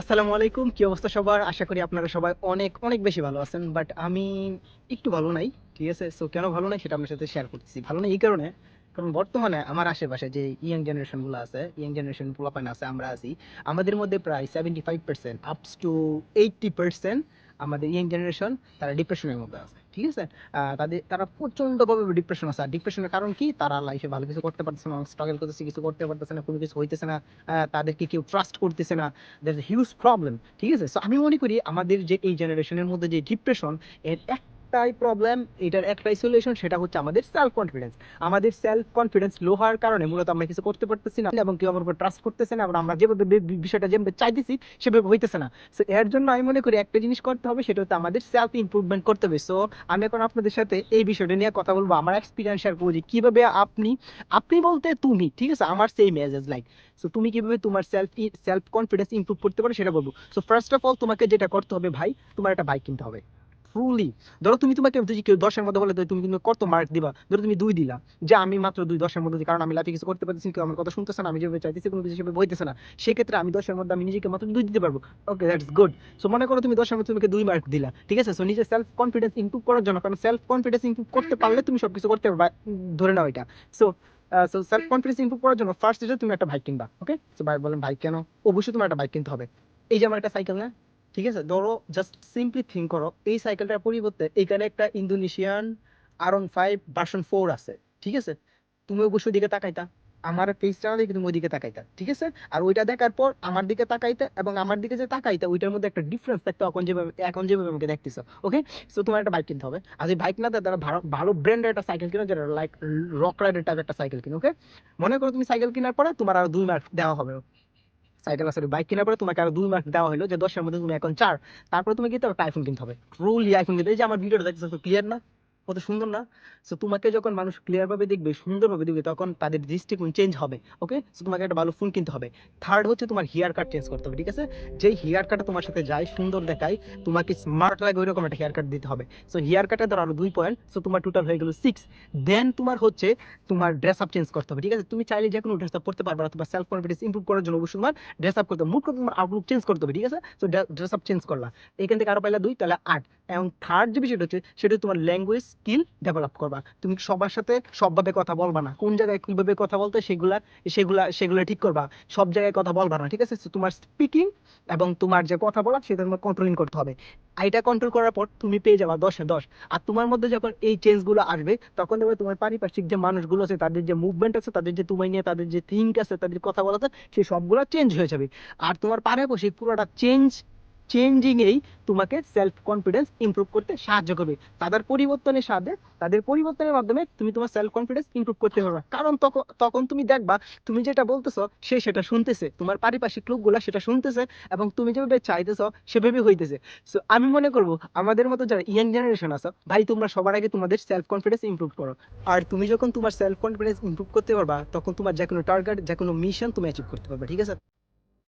আসসালামু আলাইকুম, কি অবস্থা সবার? আশা করি আপনারা সবাই অনেক অনেক বেশি ভালো আছেন, বাট আমি একটু ভালো নাই, ঠিক আছে? সো কেন ভালো নাই সেটা আপনার সাথে শেয়ার করতেছি। ভালো নাই এই কারণে, কারণ বর্তমানে আমার আশেপাশে যে ইয়াং জেনারেশনগুলো আছে ইয়াং জেনারেশন পোলাপান আছে, আমরা আছি, আমাদের মধ্যে প্রায় seventy five percent ups to eighty percent আমাদের ইয়াং জেনারেশন তারা ডিপ্রেশনের মধ্যে আছে, ঠিক আছে? তাদের, তারা প্রচণ্ডভাবে ডিপ্রেশন আছে। আর ডিপ্রেশনের কারণ কি? তারা লাইফে ভালো কিছু করতে পারতেছে না স্ট্রাগল করতেছে, কিছু করতে পারতেছে না, কোনো কিছু হইতেছে না তাদেরকে কেউ ট্রাস্ট করতেছে না। দ্যাট হিউজ প্রবলেম ঠিক আছে? সো আমি মনে করি আমাদের যে এই জেনারেশনের মধ্যে যে ডিপ্রেশন এর একটাই প্রবলেম এটার একটাই সলিউশন সেটা হচ্ছে আমাদের সেলফ কনফিডেন্স আমাদের সেলফ কনফিডেন্স লো হওয়ার কারণে মূলত আমরা কিছু করতে পারতেছি না এবং কেউ আমার উপর ট্রাস্ট করতেছে না আমরা যেভাবে বিষয়টা যেভাবে চাইতেছি, সেভাবে হইতেছে না। সো এর জন্য আমি মনে করি একটা জিনিস করতে হবে, সেটা হচ্ছে আমাদের সেলফ ইমপ্রুভমেন্ট করতে হবে। সো আমি এখন আপনাদের সাথে এই বিষয়টা নিয়ে কথা বলব, আমার এক্সপিরিয়েন্স শেয়ার করব যে কীভাবে আপনি আপনি বলতে তুমি, ঠিক আছে? আমার same age age like so তুমি কীভাবে তোমার সেলফ সেলফ কনফিডেন্স ইমপ্রুভ করতে পারো সেটা বলব। সো ফার্স্ট অফ অল তোমাকে যেটা করতে হবে ভাই, তোমার একটা বাইক কিনতে হবে। ট্রুলি ধরো তুমি তোমাকে যদি কেউ দশের মধ্যে বলে তুমি কিন্তু কত মার্ক দিবা, ধরো তুমি দুই দিলা, যে আমি মাত্র দুই দশের মধ্যে, কারণ আমি লাইফে কিছু করতে পারতেছি কেউ আমার কথা শুনতেছে না, আমি যেভাবে চাইতেছি কোনো কিছু সেভাবে হইতেছে না, সেক্ষেত্রে আমি দশের মধ্যে আমি নিজেকে মাত্র দুই দিতে পারব। ওকে দ্যাটস গুড সো মনে করো তুমি দশের মধ্যে তোমাকে দুই মার্ক দিলা, ঠিক আছে? সো নিজের সেলফ কনফিডেন্স ইমপ্রুভ করার জন্য, কারণ সেলফ কনফিডেন্স ইমপ্রুভ করতে পারলে তুমি সবকিছু করতে পারবা, ধরে নাও এটা। So so self confidence improve করার জন্য ফার্স্ট যেটা তুমি একটা বাইক কিনবা ওকে সো ভাই বলেন বাইক কেন? অবশ্যই তোমার একটা বাইক কিনতে হবে। এই যে আমার একটা সাইকেল না ঠিক আছে? ধরো জাস্ট সিম্পলি থিঙ্ক করো, এই সাইকেলটার পরিবর্তে এখানে একটা ইন্দোনেশিয়ান আর অন ফাইভ ভার্সন ফোর আছে, ঠিক আছে? তুমি অবশ্যই দিকে তাকাইতা। আমার পেজটা দেখে তুমি ওইদিকে তাকাইতা, ঠিক আছে? আর ওইটা দেখার পর আমার দিকে তাকাইতে এবং আমার দিকে যে তাকাইতা, ওইটার মধ্যে একটা ডিফারেন্স থাকতো এখন যেভাবে এখন যেভাবে আমাকে দেখতেছো ওকে সো তোমার একটা বাইক কিনতে হবে। আর যদি বাইক না তারা ভালো ভালো ব্র্যান্ডের একটা সাইকেল কিনো, যেটা লাইক রক রাইডের টাইপ একটা সাইকেল কিনো ওকে মনে করো তুমি সাইকেল কেনার পরে তোমার আরও দুই মার্ক দেওয়া হবে। সাইকেল আসলে বাইক কেনার পরে তোমাকে আরও দুই মার্ক দেওয়া হলো যে দশের মধ্যে তুমি এখন চার। তারপরে তুমি কি আইফোন কিনতে হবে। ট্রুলি আইফোন কিনতে এই যে আমার ভিডিওটা দেখতেছো ক্লিয়ার না? কত সুন্দর না? সো তোমাকে যখন মানুষ ক্লিয়ার ভাবে দেখবে, সুন্দরভাবে দেখবে, তখন তাদের দৃষ্টিকোণ চেঞ্জ হবে ওকে সো তোমাকে একটা ভালো ফোন কিনতে হবে। থার্ড হচ্ছে তোমার হেয়ার কাট চেঞ্জ করতে হবে, ঠিক আছে? যেই হেয়ার কাটটা তোমার সাথে যায়, সুন্দর দেখায়, তোমাকে স্মার্ট লাগে, ওইরকম একটা হেয়ার কাট দিতে হবে। সো হেয়ার কাটে ধরো আরও দুই পয়েন্ট সো তোমার টোটাল হয়ে গেল সিক্স দেন তোমার হচ্ছে তোমার ড্রেস আপ চেঞ্জ করতে হবে, ঠিক আছে? তুমি চাইলে যে কোনো ড্রেস আপ করতে পারবে না তোমার সেলফ কনফিডেন্স ইমপ্রুভ করার জন্য অবশ্যই তোমার ড্রেস আপ করতে হবে। করে তোমার আউটলুক চেঞ্জ করতে হবে, ঠিক আছে? সো ড্রেস আপ চেঞ্জ করলা। এখান থেকে আরও পাইলা দুই, তাহলে আট। এবং থার্ড যে বিষয়টা হচ্ছে, সেটা তোমার ল্যাঙ্গুয়েজ স্কিল ডেভেলপ করবা। তুমি সবার সাথে সবভাবে কথা বলবা না। কোন জায়গায় কীভাবে কথা বলতে সেগুলা সেগুলা, সেগুলো ঠিক করবা। সব জায়গায় কথা বলবা না, ঠিক আছে? তোমার স্পিকিং এবং তোমার যে কথা বলা, সেটা তোমার কন্ট্রোলিং করতে হবে। এটা কন্ট্রোল করার পর তুমি পেয়ে যাবা দশে দশ। আর তোমার মধ্যে যখন এই চেঞ্জগুলো আসবে, তখন দেখবে তোমার পারিপার্শ্বিক যে মানুষগুলো আছে, তাদের যে মুভমেন্ট আছে, তাদের যে তোমায় নিয়ে, তাদের যে থিঙ্ক আছে, তাদের কথা বলা আছে সেই সবগুলো চেঞ্জ হয়ে যাবে। আর তোমার পারিপার্শ্বিক পুরোটা চেঞ্জ চেঞ্জিং এই তোমাকে সেলফ কনফিডেন্স ইমপ্রুভ করতে সাহায্য করবে। তাদের পরিবর্তনের সাথে, তাদের পরিবর্তনের মাধ্যমে তুমি তোমার সেলফ কনফিডেন্স ইমপ্রুভ করতে পারবে। কারণ তখন তখন তুমি দেখবা, তুমি যেটা বলতেছো, সে সেটা শুনতেছে। তোমার পারিপার্শ্বিক লোকগুলা সেটা শুনতেছে এবং তুমি যেভাবে চাইতেছো সেভাবে হইতেছে। সো আমি মনে করব, আমাদের মতো যারা ইয়াং জেনারেশন আছো, ভাই, তোমরা সবার আগে তোমাদের সেলফ কনফিডেন্স ইমপ্রুভ করো। আর তুমি যখন তোমার সেলফ কনফিডেন্স ইমপ্রুভ করতে পারবা, তখন তোমার যে কোনো টার্গেট যে কোনো মিশন তুমি অ্যাচিভ করতে পারবে, ঠিক আছে?